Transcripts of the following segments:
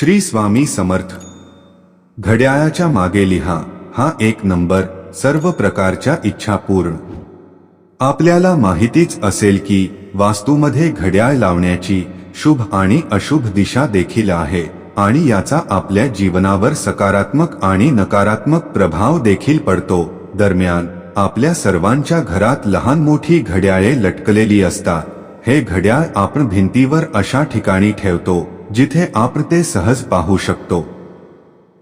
श्री स्वामी समर्थ. घड्याळाच्या मागे लिहा हा एक नंबर सर्व प्रकारच्या इच्छा पूर्ण. आपल्याला माहितीच असेल की वास्तूमध्ये घड्याळ लावण्याची शुभ आणि अशुभ दिशा देखील आहे आणि याचा आपल्या जीवनावर सकारात्मक आणि नकारात्मक प्रभाव देखील पडतो. दरम्यान आपल्या सर्वांच्या घरात लहान मोठी घड्याळे लटकलेली असतात. हे घड्याळ आपण भिंतीवर अशा ठिकाणी ठेवतो जिथे आपण ते सहज पाहू शकतो.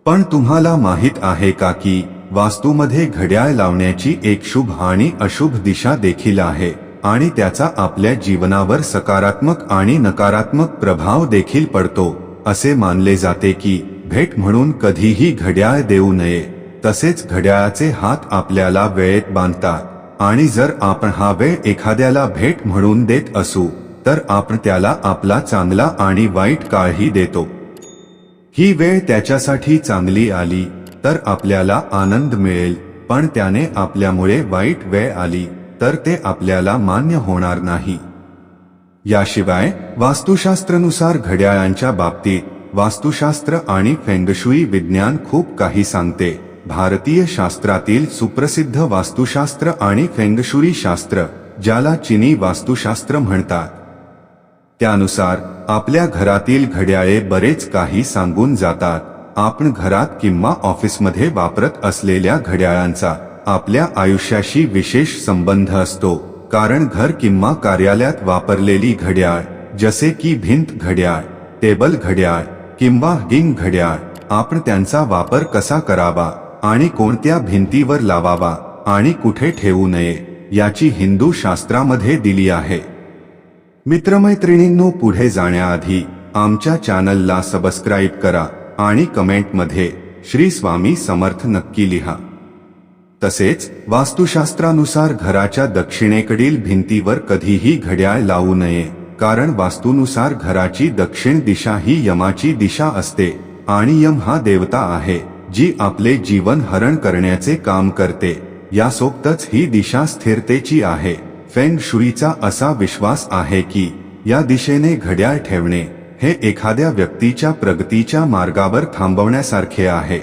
पण तुम्हाला माहीत आहे का की वास्तूमध्ये घड्याळ लावण्याची एक शुभ आणि अशुभ दिशा देखील आहे आणि त्याचा आपल्या जीवनावर सकारात्मक आणि नकारात्मक प्रभाव देखील पडतो असे मानले जाते की भेट म्हणून कधीही घड्याळ देऊ नये तसेच घड्याळाचे हात आपल्याला वेळेत बांधतात आणि जर आपण हा वेळ एखाद्याला भेट म्हणून देत असू तर आपण त्याला आपला चांगला आणि वाईट काळही देतो. ही वेळ त्याच्यासाठी चांगली आली तर आपल्याला आनंद मिळेल पण त्याने आपल्यामुळे वाईट वेळ आली तर ते आपल्याला मान्य होणार नाही. याशिवाय वास्तुशास्त्रनुसार घड्याळांच्या बाबतीत वास्तुशास्त्र आणि फेंगशुई विज्ञान खूप काही सांगते. भारतीय शास्त्रातील सुप्रसिद्ध वास्तुशास्त्र आणि फेंगशुई शास्त्र ज्याला चिनी वास्तुशास्त्र म्हणतात. त्यानुसार आपल्या घरातील घड्याळे बरेच काही सांगून जातात. आपण घरात किंवा ऑफिसमध्ये वापरत असलेल्या घड्याळांचा आपल्या आयुष्याशी विशेष संबंध असतो. कारण घर किंवा कार्यालयात वापरलेली घड्याळ जसे की भिंत घड्याळ टेबल घड्याळ किंवा गिंग घड्याळ आपण त्यांचा वापर कसा करावा आणि कोणत्या भिंतीवर लावावा आणि कुठे ठेवू नये याची हिंदू शास्त्रामध्ये दिली आहे. मित्रमैत्रिणींनो पुढे जाण्याआधी आमच्या चॅनलला सबस्क्राईब करा आणि कमेंटमध्ये श्री स्वामी समर्थ नक्की लिहा. तसेच वास्तुशास्त्रानुसार घराच्या दक्षिणेकडील भिंतीवर कधीही घड्याळ लावू नये कारण वास्तूनुसार घराची दक्षिण दिशा ही यमाची दिशा असते आणि यम हा देवता आहे जी आपले जीवन हरण करण्याचे काम करते. यासोबतच ही दिशा स्थिरतेची आहे. फेंग शुईचा असा विश्वास आहे की या दिशेने घड्याळ ठेवणे हे एखाद्या व्यक्तीच्या प्रगतीच्या मार्गावर थांबवण्यासारखे आहे.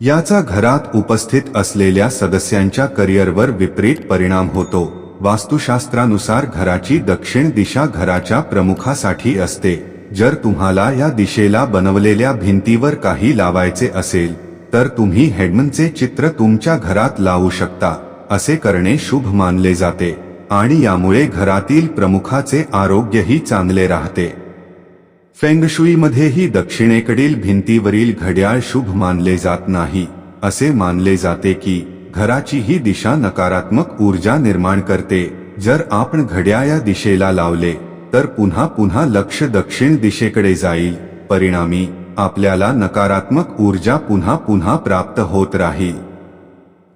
याचा घरात उपस्थित असलेल्या सदस्यांच्या करिअरवर विपरीत परिणाम होतो. वास्तुशास्त्रानुसार घराची दक्षिण दिशा घराच्या प्रमुखासाठी असते. जर तुम्हाला या दिशेला बनवलेल्या भिंतीवर काही लावायचे असेल तर तुम्ही हेडमनचे चित्र तुमच्या घरात लावू शकता. असे करणे शुभ मानले जाते आणि यामुळे घरातील प्रमुखाचे आरोग्यही चांगले राहते. फेंगशुईमध्येही दक्षिणेकडील भिंतीवरील घड्याळ शुभ मानले जात नाही असे मानले जाते की घराची ही दिशा नकारात्मक ऊर्जा निर्माण करते. जर आपण घड्याळ या दिशेला लावले तर पुन्हा पुन्हा लक्ष दक्षिण दिशेकडे जाईल. परिणामी आपल्याला नकारात्मक ऊर्जा पुन्हा पुन्हा प्राप्त होत राहील.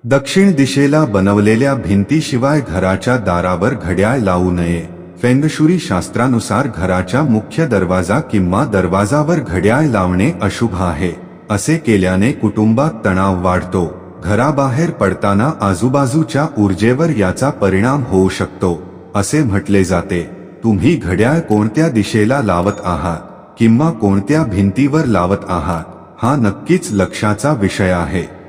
दक्षिण दिशेला बनवलेल्या भिंतीशिवाय घराच्या दारावर घड्याळ लावू नये. फेंगशुरी शास्त्रानुसार घराच्या मुख्य दरवाजा किंवा दरवाजावर घड्याळ लावणे अशुभ आहे. असे केल्याने कुटुंबात तणाव वाढतो. घराबाहेर पडताना आजूबाजूच्या ऊर्जेवर याचा परिणाम होऊ शकतो. असे म्हटले जाते. तुम्ही घड्याळ कोणत्या दिशेला लावत आहात किंवा कोणत्या भिंतीवर लावत आहात? हा नक्कीच लक्षाचा विषय आहे.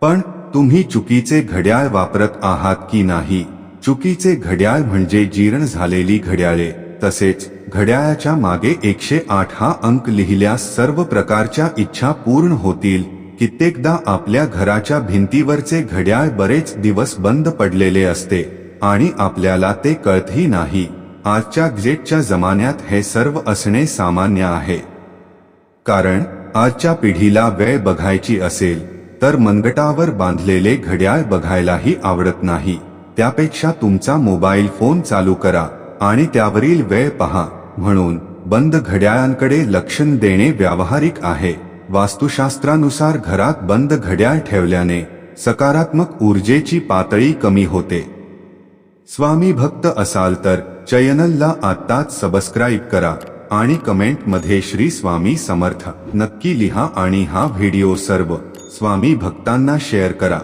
पण तुम्ही चुकीचे घड्याळ वापरत आहात की नाही? चुकीचे घड्याळ म्हणजे जीर्ण झालेली घड्याळे. तसेच घड्याळाच्या मागे एकशे आठ हा अंक लिहिल्यास सर्व प्रकारच्या इच्छा पूर्ण होतील. कित्येकदा आपल्या घराच्या भिंतीवरचे घड्याळ बरेच दिवस बंद पडलेले असते आणि आपल्याला ते कळतही नाही. आजच्या ग्जेटच्या जमान्यात हे सर्व असणे सामान्य आहे. कारण आजच्या पिढीला वेळ बघायची असेल. तर मनगटावर बांधलेले घड्याळ बघायलाही आवडत नाही. त्यापेक्षा तुमचा मोबाईल फोन चालू करा आणि त्यावरील वेळ पहा. म्हणून बंद घड्याळांकडे लक्ष देणे व्यावहारिक आहे. वास्तुशास्त्रानुसार घरात बंद घड्याळ ठेवल्याने सकारात्मक ऊर्जेची पातळी कमी होते. स्वामी भक्त असाल तर चॅनलला आत्ताच सबस्क्राईब करा आणि कमेंटमध्ये श्री स्वामी समर्थ. नक्की लिहा आणि हा व्हिडिओ सर्व. स्वामी भक्तांना शेअर करा.